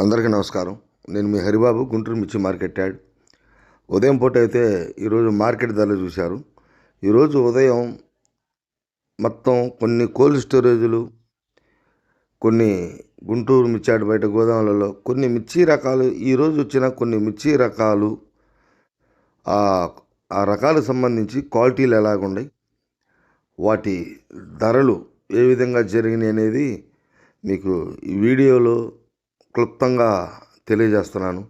అందరికీ నమస్కారం. నేను మీ హరిబాబు గుంటూరు మిర్చి మార్కెట్ యాడ్. ఉదయం పూట అయితే ఈరోజు మార్కెట్ ధరలు చూశారు. ఈరోజు ఉదయం మొత్తం కొన్ని కోల్డ్ స్టోరేజ్లు కొన్ని గుంటూరు మిర్చి యాడ్ బయట గోదాములలో కొన్ని మిర్చి రకాలు ఈరోజు వచ్చిన కొన్ని మిర్చి రకాలు ఆ ఆ రకాలకు సంబంధించి క్వాలిటీలు ఎలాగున్నాయి వాటి ధరలు ఏ విధంగా జరిగినాయి అనేది మీకు ఈ వీడియోలో క్లుప్తంగా తెలియజేస్తున్నాను.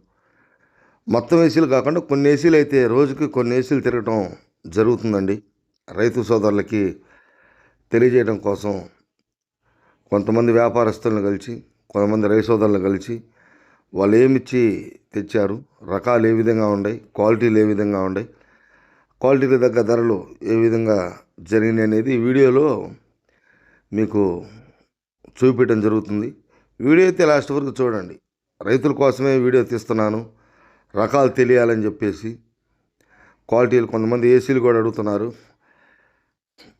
మొత్తం ఏసీలు కాకుండా కొన్ని ఏసీలు అయితే రోజుకి కొన్ని ఏసీలు తిరగటం జరుగుతుందండి. రైతు సోదరులకి తెలియజేయడం కోసం కొంతమంది వ్యాపారస్తులను కలిసి కొంతమంది రైతు సోదరులను కలిసి వాళ్ళు ఏమిచ్చి తెచ్చారు రకాలు ఏ విధంగా ఉన్నాయి క్వాలిటీలు ఏ విధంగా ఉన్నాయి క్వాలిటీకి తగ్గ ధరలు ఏ విధంగా జరిగినాయి అనేది ఈ వీడియోలో మీకు చూపించడం జరుగుతుంది. వీడియో అయితే లాస్ట్ వరకు చూడండి. రైతుల కోసమే వీడియో తీస్తున్నాను. రకాలు తెలియాలని చెప్పేసి క్వాలిటీలు కొంతమంది ఏసీలు కూడా అడుగుతున్నారు.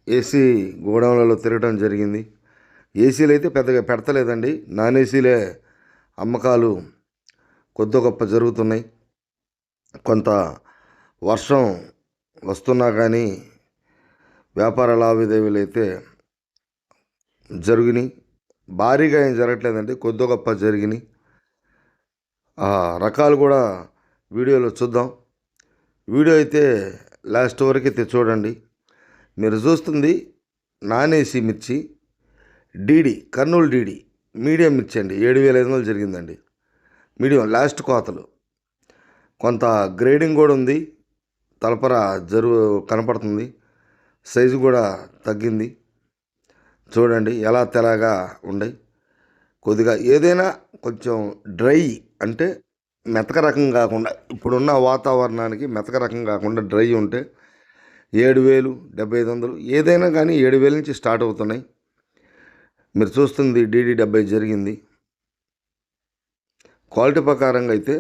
ఏసీ గోడౌన్లలో తిరగడం జరిగింది. ఏసీలు అయితే పెద్దగా పెడతలేదండి. నాన్ ఏసీలే అమ్మకాలు కొద్ది గొప్ప జరుగుతున్నాయి. కొంత వర్షం వస్తున్నా కానీ వ్యాపార లావాదేవీలు అయితే జరిగినాయి భారీగా ఏం జరగట్లేదండి. కొద్ది గొప్ప జరిగినాయి. ఆ రకాలు కూడా వీడియోలో చూద్దాం. వీడియో అయితే లాస్ట్ వరకు అయితే చూడండి. మీరు చూస్తుంది నాన్ మిర్చి డీడీ కర్నూలు డీడీ మీడియం మిర్చి అండి. ఏడు వేల ఐదు వందలు జరిగిందండి. మీడియం లాస్ట్ కోతలు. కొంత గ్రేడింగ్ కూడా ఉంది. తలపర జరుగు కనపడుతుంది. సైజు కూడా తగ్గింది. చూడండి ఎలా తెలాగా ఉన్నాయి కొద్దిగా ఏదైనా కొంచెం డ్రై అంటే మెతక రకం కాకుండా ఇప్పుడున్న వాతావరణానికి మెతక రకం కాకుండా డ్రై ఉంటే ఏడు వేలు డెబ్బై ఐదు వందలు ఏదైనా కానీ ఏడు వేల నుంచి స్టార్ట్ అవుతున్నాయి. మీరు చూస్తుంది డీడీ డెబ్బై జరిగింది. క్వాలిటీ ప్రకారంగా అయితే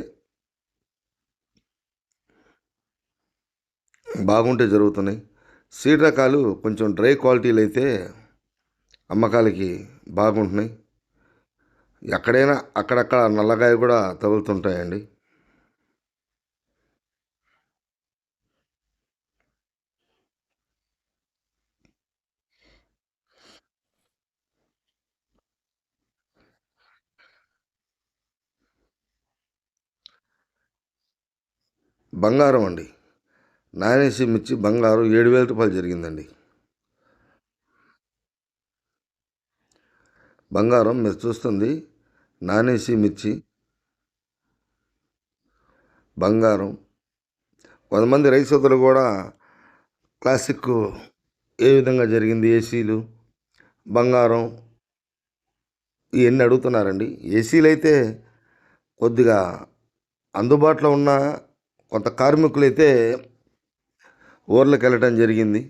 బాగుంటే జరుగుతున్నాయి. సీడ్ రకాలు కొంచెం డ్రై క్వాలిటీలు అయితే అమ్మకాలకి బాగుంటున్నాయి. ఎక్కడైనా అక్కడక్కడ నల్లగాయ కూడా తగులుతుంటాయండి. బంగారం అండి. నానేసి మిర్చి బంగారం ఏడు వేల రూపాయలు జరిగిందండి. బంగారం మీరు చూస్తుంది. నానేసి మిర్చి. బంగారం. కొంతమంది రైతు సోదరులు కూడా క్లాసిక్ ఏ విధంగా జరిగింది ఏసీలు బంగారం ఇవన్నీ అడుగుతున్నారండి. ఏసీలు అయితే కొద్దిగా అందుబాటులో ఉన్న కొంత కార్మికులు అయితే ఊర్లకు వెళ్ళటం జరిగింది.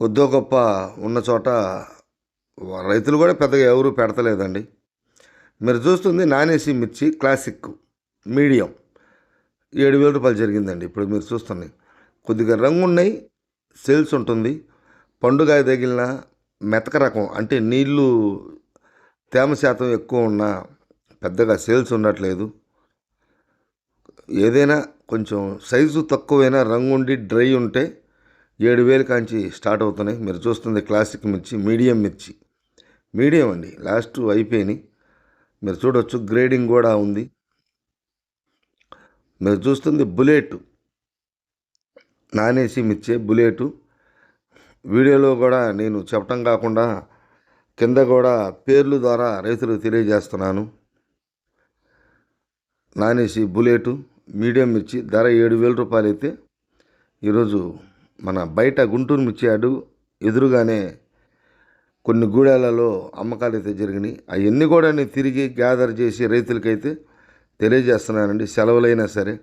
కొద్దో గొప్ప ఉన్న చోట రైతులు కూడా పెద్దగా ఎవరు పెడతలేదండి. మీరు చూస్తుంది నాన్ మిర్చి క్లాసిక్ మీడియం ఏడు వేల రూపాయలు జరిగిందండి ఇప్పుడు మీరు చూస్తున్నాయి కొద్దిగా రంగు ఉన్నాయి సేల్స్ ఉంటుంది. పండుగ తగిలిన మెతక రకం అంటే నీళ్ళు తేమ శాతం ఎక్కువ ఉన్నా పెద్దగా సేల్స్ ఉండట్లేదు. ఏదైనా కొంచెం సైజు తక్కువైనా రంగుండి డ్రై ఉంటే ఏడు వేలు కాంచి స్టార్ట్ అవుతున్నాయి. మీరు చూస్తుంది క్లాసిక్ మిర్చి మీడియం మిర్చి. మీడియం అండి. లాస్ట్ అయిపోయినాయి. మీరు చూడవచ్చు గ్రేడింగ్ కూడా ఉంది. మీరు చూస్తుంది బుల్లెట్. నాన్ ఏసీ మిర్చే బుల్లెట్. వీడియోలో కూడా నేను చెప్పటం కాకుండా కింద కూడా పేర్లు ద్వారా రైతులకు తెలియజేస్తున్నాను. నానేసి బుల్లెట్ మీడియం మిర్చి ధర ఏడు వేల రూపాయలు అయితే ఈరోజు మన బయట గుంటూరు మిర్చి అడుగు ఎదురుగానే కొన్ని గూడాలలో అమ్మకాలు అయితే జరిగినాయి. అవన్నీ కూడా నేను తిరిగి గ్యాదర్ చేసి రైతులకైతే తెలియజేస్తున్నానండి. సెలవులైనా సరే.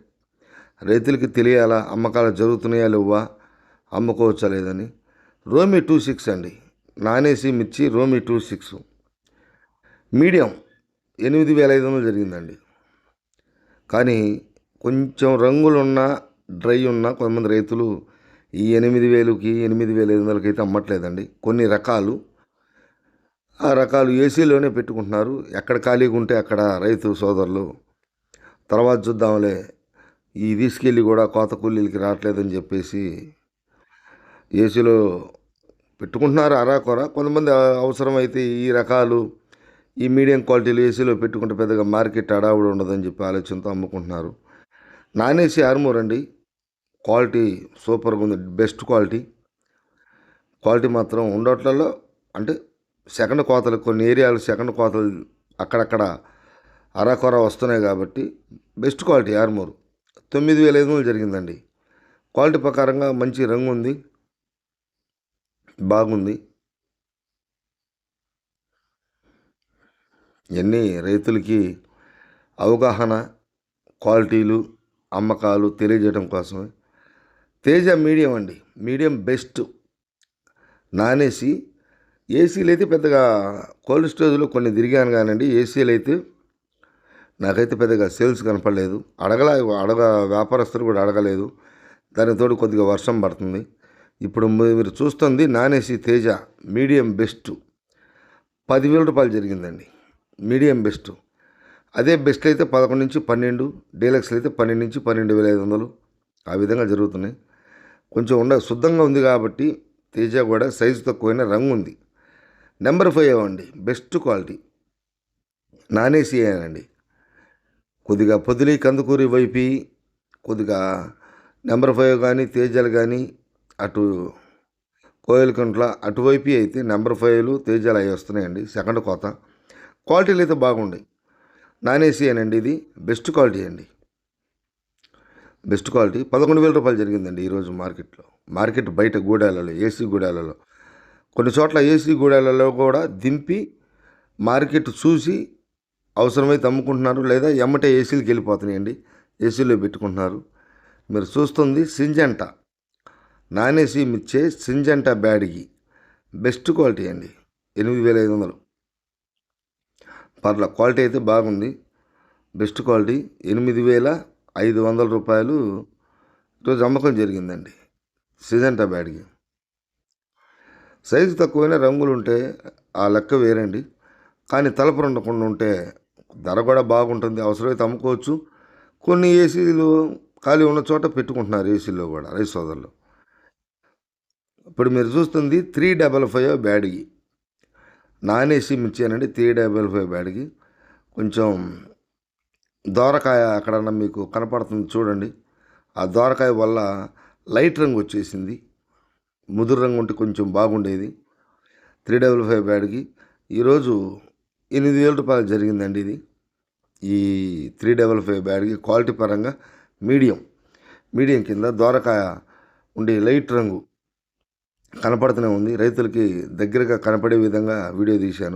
రైతులకి తెలియాలా అమ్మకాలు జరుగుతున్నాయా లేవా అమ్ముకోవచ్చా లేదని. రోమి టూ సిక్స్ అండి. నానేసి మిర్చి రోమి టూ సిక్స్. మీడియం ఎనిమిది వేల ఐదు వందలు జరిగిందండి. కానీ కొంచెం రంగులున్న డ్రై ఉన్న కొంతమంది రైతులు ఈ ఎనిమిది వేలుకి ఎనిమిది వేల ఐదు వందలకి అయితే అమ్మట్లేదండి. కొన్ని రకాలు రకాలు ఏసీలోనే పెట్టుకుంటున్నారు. ఎక్కడ ఖాళీగా ఉంటే అక్కడ రైతు సోదరులు. తర్వాత చూద్దాంలే ఈ తీసుకెళ్ళి కూడా కోత కూలీలకి రావట్లేదని చెప్పేసి ఏసీలో పెట్టుకుంటున్నారు అరాకొర. కొంతమంది అవసరమైతే ఈ రకాలు ఈ మీడియం క్వాలిటీలు ఏసీలో పెట్టుకుంటే పెద్దగా మార్కెట్ అడావుడు ఉండదని చెప్పి ఆలోచనతో అమ్ముకుంటున్నారు. నాన్ ఏసీ ఆర్మూర్ అండి క్వాలిటీ సూపర్గా ఉంది బెస్ట్ క్వాలిటీ. క్వాలిటీ మాత్రం ఉండట్లలో అంటే సెకండ్ కోతలు కొన్ని ఏరియాలు సెకండ్ కోతలు అక్కడక్కడ అరాకొర వస్తున్నాయి కాబట్టి బెస్ట్ క్వాలిటీ ఆర్మూర్. తొమ్మిది వేల ఐదు వందలు జరిగిందండి. క్వాలిటీ ప్రకారంగా మంచి రంగు ఉంది. బాగుంది. ఇవన్నీ రైతులకి అవగాహన క్వాలిటీలు అమ్మకాలు తెలియజేయడం కోసమే. తేజ మీడియం అండి. Medium best. నానేసి ఏసీలు అయితే పెద్దగా కోల్డ్ స్టోరేజ్లో కొన్ని తిరిగాను కానండి ఏసీలు అయితే నాకైతే పెద్దగా సేల్స్ కనపడలేదు. అడగల అడగ వ్యాపారస్తులు కూడా అడగలేదు. దానితోడు కొద్దిగా వర్షం పడుతుంది. ఇప్పుడు మీరు చూస్తుంది non AC Teja medium best. పదివేల రూపాయలు జరిగిందండి. Medium best. అదే బెస్ట్ అయితే పదకొండు నుంచి పన్నెండు డీలక్స్లు అయితే పన్నెండు నుంచి పన్నెండు వేల ఐదు వందలు ఆ విధంగా జరుగుతున్నాయి. కొంచెం ఉండ శుద్ధంగా ఉంది కాబట్టి తేజ కూడా సైజు తక్కువైన రంగు ఉంది. నెంబర్ ఫైవ్ అండి బెస్ట్ క్వాలిటీ. నాన్ ఏసీ అండి కొద్దిగా పొదిలి కందుకూరి వైపు కొద్దిగా నెంబర్ ఫైవ్ కానీ తేజాలు కానీ అటు కోయలకుంట్ల అటువైపు అయితే నెంబర్ ఫైవ్లు తేజాలు అవి వస్తున్నాయండి సెకండ్ కోత. క్వాలిటీలు అయితే బాగుంటాయి నాన్ ఏసీ అండి ఇది బెస్ట్ క్వాలిటీ అండి. Best quality. పదకొండు వేల రూపాయలు జరిగిందండి ఈరోజు మార్కెట్లో. మార్కెట్ బయట గూడాలలో ఏసీ గూడాలలో. కొన్ని చోట్ల ఏసీ గూడాలలో కూడా దింపి మార్కెట్ చూసి అవసరమైతే అమ్ముకుంటున్నారు లేదా ఎమ్మటే ఏసీలకు వెళ్ళిపోతున్నాయండి. ఏసీలో పెట్టుకుంటున్నారు. మీరు చూస్తుంది సింజంట. నాన్ ఏసీ మిచ్చే సింజంట బ్యాడ్కి బెస్ట్ క్వాలిటీ అండి. ఎనిమిది వేల ఐదు వందలు. పర్ల క్వాలిటీ అయితే బాగుంది. బెస్ట్ క్వాలిటీ ఎనిమిది వేల ఐదు వందల రూపాయలు. ఈరోజు అమ్మకం జరిగిందండి. సిజంటా బ్యాడ్కి సైజు తక్కువైన రంగులు ఉంటే ఆ లెక్క వేరండి. కానీ తలపు ఉండకుండా ఉంటే ధర కూడా బాగుంటుంది అవసరమైతే అమ్ముకోవచ్చు. కొన్ని ఏసీలు ఖాళీ ఉన్న చోట పెట్టుకుంటున్నారు ఏసీలో కూడా రైస్ సోదరులు. ఇప్పుడు మీరు చూస్తుంది three double five Byadgi. Non AC మిర్చానండి three double five Byadgi కొంచెం దోరకాయ అక్కడన్నా మీకు కనపడుతుంది చూడండి. ఆ దోరకాయ వల్ల లైట్ రంగు వచ్చేసింది. ముదురు రంగు ఉంటే కొంచెం బాగుండేది. త్రీ డబల్ ఫైవ్ బ్యాడ్కి ఈరోజు ఎనిమిది వేల రూపాయలు జరిగిందండి ఇది. ఈ three double five Byadgi quality పరంగా మీడియం. మీడియం కింద దోరకాయ ఉండే లైట్ రంగు కనపడుతూనే ఉంది. రైతులకి దగ్గరగా కనపడే విధంగా వీడియో తీశాను.